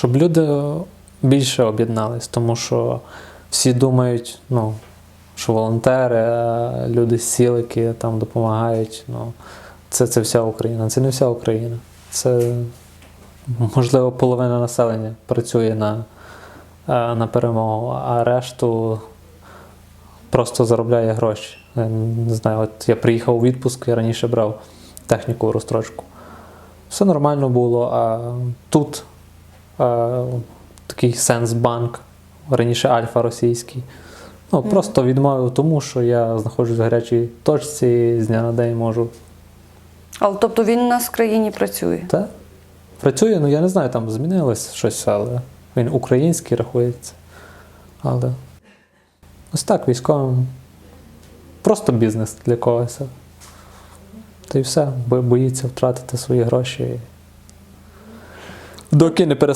щоб люди більше об'єднались, тому що всі думають, ну, що волонтери, е, люди з сіл, які там допомагають, ну, це, це вся Україна. Це не вся Україна. Це, можливо, половина населення працює на, е, на перемогу, а решту просто заробляє гроші. Не знаю, от я приїхав у відпуск, я раніше брав техніку розстрочку. Все нормально було, а тут такий Сенсбанк, раніше Альфа російський. Ну, просто відмовив тому, що я знаходжусь в гарячій точці з дня на день можу. Але тобто він у нас в країні працює. Та? Працює, ну я не знаю, там змінилось щось, але він український рахується. Але ось так, військовим. Просто бізнес для когось. Та й все, бо боїться втратити свої гроші. Доки не перестане.